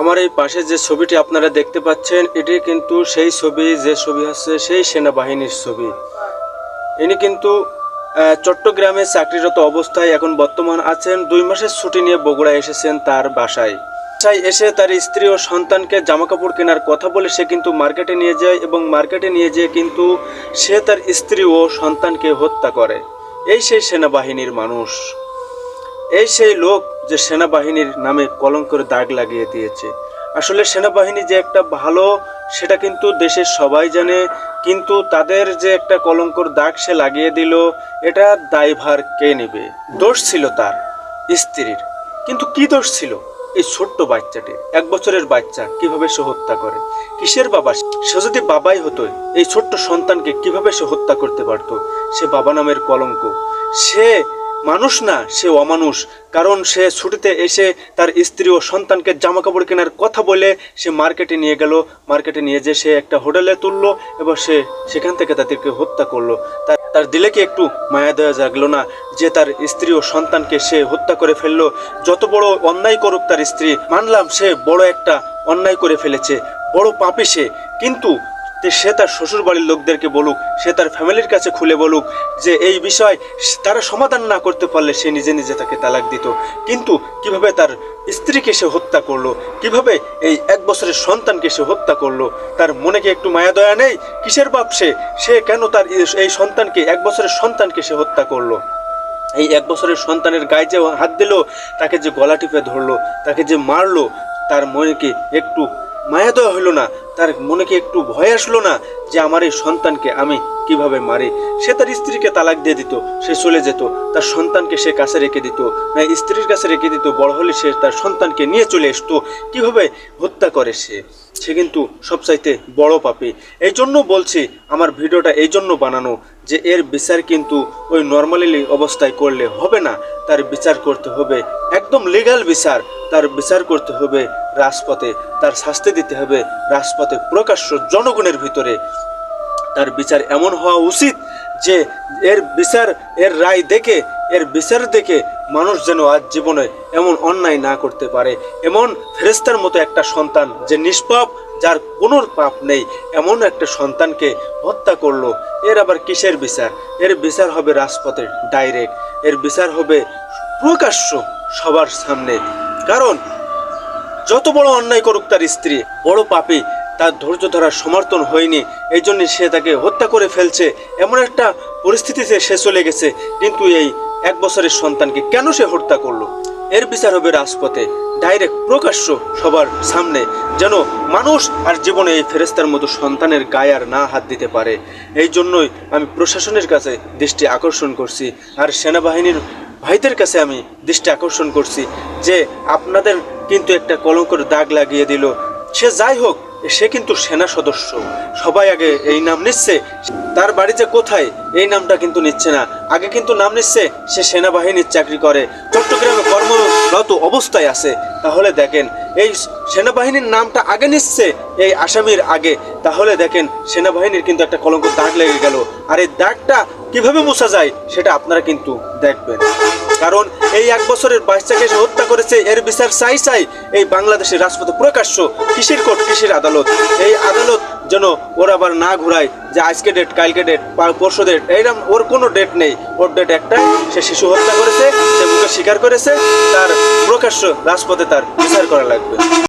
আমার এই পাশে যে ছবিটি আপনারা দেখতে পাচ্ছেন, এটি কিন্তু সেই ছবি, যে ছবি আছে সেই সেনাবাহিনীর ছবি। ইনি কিন্তু চট্টগ্রামে চাকরিরত অবস্থায় এখন বর্তমান আছেন। দুই মাসের ছুটি নিয়ে বগুড়া এসেছেন তার বাসায়। বাসায় এসে তার স্ত্রী ও সন্তানকে জামাকাপড় কেনার কথা বলে সে কিন্তু মার্কেটে নিয়ে যায় এবং মার্কেটে নিয়ে যেয়ে কিন্তু সে তার স্ত্রী ও সন্তানকে হত্যা করে। এই সেই সেনাবাহিনীর মানুষ। এই সেই লোক যে সেনাবাহিনীর নামে কলঙ্কের দাগ লাগিয়ে দিয়েছে। আসলে সেনাবাহিনী যে একটা ভালো, সেটা কিন্তু দেশের সবাই জানে, কিন্তু তাদের যে একটা কলঙ্কর দাগ সে লাগিয়ে দিল, এটা দায়ভার কে নেবে? দোষ ছিল তার, স্ত্রীর। কিন্তু কি দোষ ছিল? এই ছোট্ট বাচ্চাটি এক বছরের বাচ্চা, কীভাবে সে হত্যা করে? কিসের বাবা সে যদি বাবাই হতো, এই ছোট্ট সন্তানকে কীভাবে সে হত্যা করতে পারতো? সে বাবা নামের কলঙ্ক। সে মানুষ না, সে অমানুষ। কারণ সে ছুটিতে এসে তার স্ত্রী ও সন্তানকে জামা কাপড় কেনার কথা বলে সে মার্কেটে নিয়ে গেল। মার্কেটে নিয়ে যে সে একটা হোটেলে তুললো এবং সে সেখান থেকে তাদেরকে হত্যা করল। তার তার দিলে কি একটু মায়া দেওয়া জাগলো না যে তার স্ত্রী ও সন্তানকে সে হত্যা করে ফেলল? যত বড় অন্যায় করুক তার স্ত্রী, মানলাম সে বড় একটা অন্যায় করে ফেলেছে, বড় পাপি সে। কিন্তু সে তার শ্বশুর বাড়ির লোকদেরকে বলুক, সে তার ফ্যামিলির কাছে খুলে বলুক যে এই বিষয় তারা সমাধান না করতে পারলে সে নিজে নিজে তাকে তালাক দিত। কিন্তু কীভাবে তার স্ত্রীকে সে হত্যা করল, কীভাবে এই এক বছরের সন্তানকে সে হত্যা করল, তার মনে কি একটু মায়া দয়া নেই? কিসের বাপ সে? সে কেন তার এই সন্তানকে এক বছরের সন্তানকে সে হত্যা করল? এই এক বছরের সন্তানের গায়ে যে হাত দিল, তাকে যে গলা টিপে ধরলো, তাকে যে মারলো, তার মনে কি একটু মায়া দেওয়া হলো না। তার মনে কি একটু ভয় আসলো না যে আমার এই সন্তানকে আমি কীভাবে মারি। সে তার স্ত্রীকে তালাক দিয়ে দিত, সে চলে যেত। তার সন্তানকে সে কাছে রেখে দিত। না, স্ত্রীর কাছে রেখে দিত, বড় হলে সে তার সন্তানকে নিয়ে চলে আসতো। কীভাবে হত্যা করে সে? সে কিন্তু সবচাইতে বড় পাপি। এই জন্য বলছি, আমার ভিডিওটা এই জন্য বানানো যে এর বিচার কিন্তু ওই নর্মালি অবস্থায় করলে হবে না। তার বিচার করতে হবে। একদম লিগাল বিচার। তার বিচার করতে হবে রাজপথে, তার শাস্তি দিতে হবে রাজপথে প্রকাশ্য জনগণের ভিতরে। তার বিচার এমন হওয়া উচিত যে এর বিচার, এর রায় দেখে, এর বিচার দেখে মানুষ যেন আজ জীবনে এমন অন্যায় না করতে পারে। এমন ফেরেস্তার মতো একটা সন্তান যে নিষ্পাপ, যার কোনো পাপ নেই, এমন একটা সন্তানকে হত্যা করল। এর আবার কিসের বিচার? এর বিচার হবে রাজপথে ডাইরেক্ট। এর বিচার হবে প্রকাশ্য সবার সামনে। কারণ যত বড় অন্যায় করুক তার স্ত্রী, বড় পাপি, তার ধৈর্য ধরার সমর্থন হয়নি, এই জন্য সে তাকে হত্যা করে ফেলছে। এমন একটা পরিস্থিতিতে সে চলে গেছে, কিন্তু এই এক বছরের সন্তানকে কেন সে হত্যা করল? এর বিচার হবে রাজপথে, ডাইরেক্ট প্রকাশ্য সবার সামনে, যেন মানুষ আর জীবনে এই ফেরেস্তার মতো সন্তানের গায়ে আর না হাত দিতে পারে। এই জন্যই আমি প্রশাসনের কাছে দৃষ্টি আকর্ষণ করছি, আর সেনাবাহিনীর ভাইদের কাছে আমি দৃষ্টি আকর্ষণ করছি যে আপনাদের কিন্তু একটা কলঙ্কর দাগ লাগিয়ে দিল। সে যাই হোক, সে কিন্তু সেনা সদস্য। সবাই আগে এই নাম নিচ্ছে। তার বাড়ি যে কোথায়, এই নামটা কিন্তু নিচ্ছে না। আগে কিন্তু নাম নিচ্ছে, সে সেনাবাহিনীর চাকরি করে। চট্টগ্রামে কর্মরত অবস্থায় আছে। তাহলে দেখেন এই সেনাবাহিনীর নামটা আগে নিচ্ছে এই আসামির আগে। তাহলে দেখেন, সেনাবাহিনীর কিন্তু একটা কলঙ্ক দাগ লেগে গেল। আর এই দাগটা কীভাবে মুছা যায়, সেটা আপনারা কিন্তু দেখবেন। কারণ এই এক বছরের বাচ্চাকে সে হত্যা করেছে, এর বিচার চাই চাই এই বাংলাদেশের রাজপথে প্রকাশ্য কৃষির কোর্ট কৃষির আদালত? এই আদালত যেন ওর আবার না ঘুরায় যে আজকে ডেট কালকে ডেট পরশু ডেট এইরকম ওর কোনো ডেট নেই। ওর ডেট একটাই, সে শিশু হত্যা করেছে, সে বুকে স্বীকার করেছে, তার প্রকাশ্য রাজপথে তার বিচার করা লাগবে।